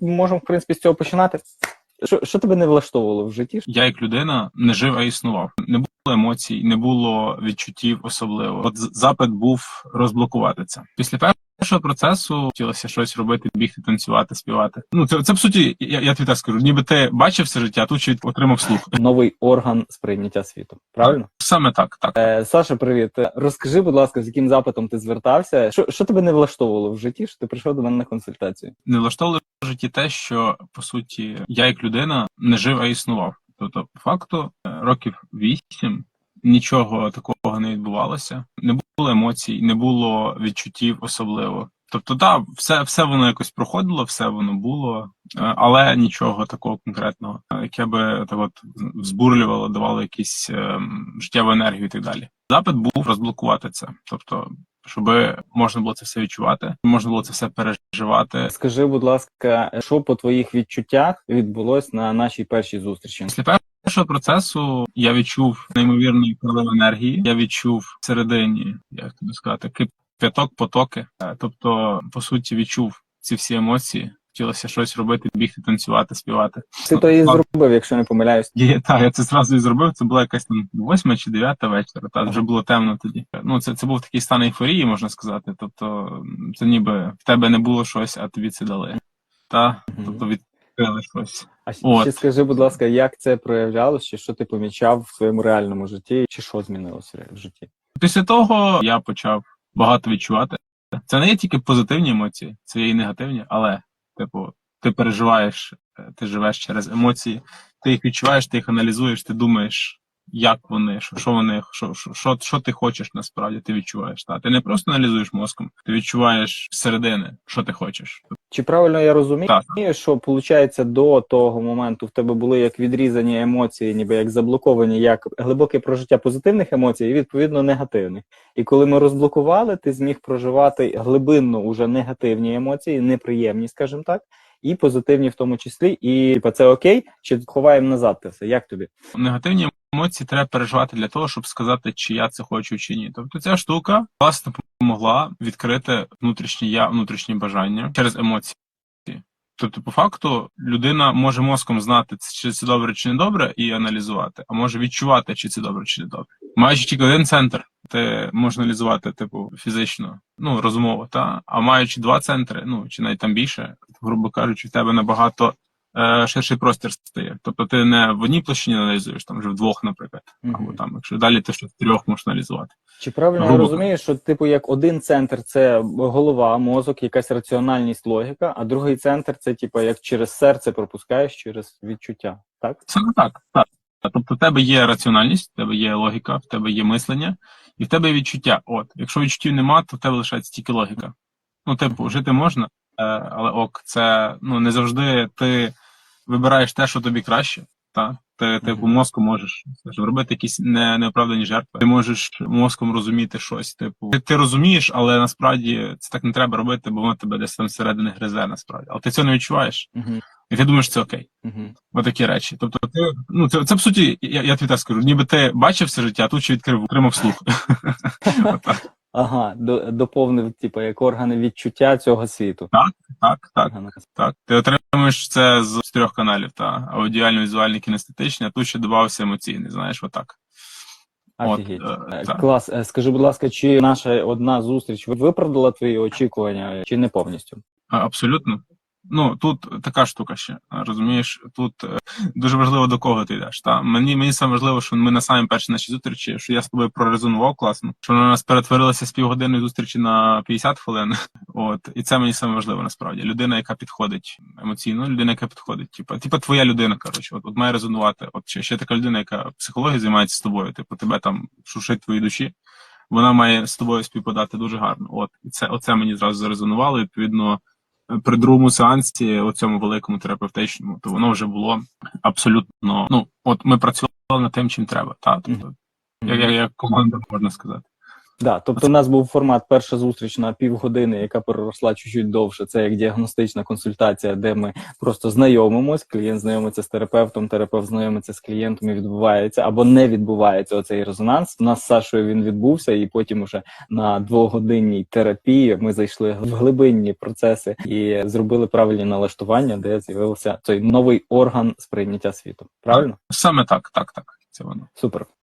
можемо, в принципі, з цього починати. Що, що тебе не влаштовувало в житті? Я як людина не жив, а існував. Не було емоцій, не було відчуттів особливо. От запит був розблокувати це. Після першого процесу хотілося щось робити, бігти, танцювати, співати. Ну це, це по суті, я, я тобі так скажу, ніби ти бачив все життя, а тут ще отримав слух. Новий орган сприйняття світу. Правильно? Саме так, так. Е, Саша, привіт. Е, Розкажи, будь ласка, з яким запитом ти звертався? Що, що тебе не влаштовувало в житті? Що ти прийшов до мене на консультацію? Не влаштовувало в житті те, що по суті я як людина не жив, а існував. Тобто, по факту, е, років вісім нічого такого не відбувалося. Не було емоцій, не було відчуттів особливо. Тобто, так, все, все воно якось проходило, все воно було, е, але нічого такого конкретного, е, яке би так от збурлювало, давало якісь ем, життєву енергію і так далі. Запит був розблокувати це, тобто, щоб можна було це все відчувати, можна було це все переживати. Скажи, будь ласка, що по твоїх відчуттях відбулось на нашій першій зустрічі? Після першого процесу я відчув неймовірний прилив енергії. Я відчув всередині, як тобі сказати, кип'яток, потоки. Е, Тобто, по суті, відчув ці всі емоції. Хотілося щось робити, бігти, танцювати, співати. Ти то і зробив, якщо не помиляюсь. Я, та, я це зразу і зробив. Це була якась там восьма чи дев'ята вечора. Та вже було темно тоді. Ну це, це був такий стан ейфорії, можна сказати. Тобто, це ніби в тебе не було щось, а тобі це дали. Та тобто відкрили щось. А От. ще скажи, будь ласка, як це проявлялося, чи що ти помічав в своєму реальному житті, чи що змінилося в житті? Після того я почав багато відчувати. Це не є тільки позитивні емоції, це є і негативні, але, типу, ти переживаєш, е, ти живеш через емоції, ти їх відчуваєш, ти їх аналізуєш, ти думаєш, як вони, що, що вони, що, що, що, що ти хочеш насправді, ти відчуваєш. Та? Ти не просто аналізуєш мозком, ти відчуваєш середини, що ти хочеш. Чи правильно я розумію, Так. що виходить до того моменту в тебе були як відрізані емоції, ніби як заблоковані, як глибоке прожиття позитивних емоцій і відповідно негативних. І коли ми розблокували, ти зміг проживати глибинно уже негативні емоції, неприємні, скажімо так, і позитивні в тому числі. І типа, це окей, чи ховаємо назад це все? Як тобі? Негативні емоції треба переживати для того, щоб сказати, чи я це хочу, чи ні. Тобто ця штука власне допомогла відкрити внутрішнє я, внутрішні бажання через емоції. Тобто, по факту, людина може мозком знати, чи це добре, чи не добре, і аналізувати, а може відчувати, чи це добре, чи не добре. Маючи тільки один центр, ти можеш аналізувати, типу, фізично, ну, розумово, та а маючи два центри, ну чи навіть там більше, грубо кажучи, в тебе набагато е, ширший простір стає. Тобто ти не в одній площині аналізуєш, там вже в двох, наприклад, або там, якщо далі ти ще в трьох можеш аналізувати. Чи правильно я Грубо розумію, що типу як один центр це голова, мозок, якась раціональність, логіка, а другий центр це типу як через серце пропускаєш через відчуття, так? Саме так, так. Тобто, в тебе є раціональність, в тебе є логіка, в тебе є мислення, і в тебе є відчуття. От, якщо відчуттів нема, то в тебе лишається тільки логіка. Ну, типу, жити можна, е, але ок, це ну не завжди ти вибираєш те, що тобі краще. Та? Ти, типу, Мгм. мозком можеш скажімо, робити якісь не, неоправдані жертви. Ти можеш мозком розуміти щось. Типу, ти, ти розумієш, але насправді це так не треба робити, бо воно тебе десь там всередині гризе, насправді. Але ти цього не відчуваєш, і ти думаєш, це окей. Угу. Отакі речі. Тобто, ти, ну це, це по суті, я, я тобі так скажу, ніби ти бачив все життя, а тут ще відкрив, отримав слух. Ага, до, доповнив, типу, як органи відчуття цього світу. Так, так, Ага. так. Ти отримуєш це з трьох каналів, та аудіально, візуальний, кінестетичний, а тут ще додавався емоційний, знаєш, отак. Офігеть. От, Е. Клас. Е, Скажи, будь ласка, чи наша одна зустріч виправдала твої очікування, чи не повністю? Абсолютно. Ну тут така штука ще. Розумієш, тут е, дуже важливо до кого ти йдеш. Та мені мені саме важливо, що ми на самій першій нашій зустрічі, що я з тобою прорезонував класно, що вона нас перетворилася з півгодинної зустрічі на 50 хвилин. От і це мені саме важливо насправді. Людина, яка підходить емоційно, людина, яка підходить, типа, типа твоя людина. Коротше, от, от має резонувати. От ще, ще така людина, яка психологією займається з тобою, типу, тебе там шушить твої душі. Вона має з тобою співпадати дуже гарно. От і це оце мені зразу зарезонувало. Відповідно, при другому сеансі, у цьому великому терапевтичному, то воно вже було абсолютно. Ну, от ми працювали над тим, чим треба. Та тобто, як, як, як команда можна сказати. Да, тобто у нас був формат перша зустріч на півгодини, яка переросла чуть-чуть довше. Це як діагностична консультація, де ми просто знайомимось. Клієнт знайомиться з терапевтом, терапевт знайомиться з клієнтом і відбувається або не відбувається оцей резонанс. У нас з Сашою він відбувся, і потім уже на двогодинній терапії ми зайшли в глибинні процеси і зробили правильні налаштування, де з'явився цей новий орган сприйняття світу. Правильно? Саме так, так, так. Це воно. Супер.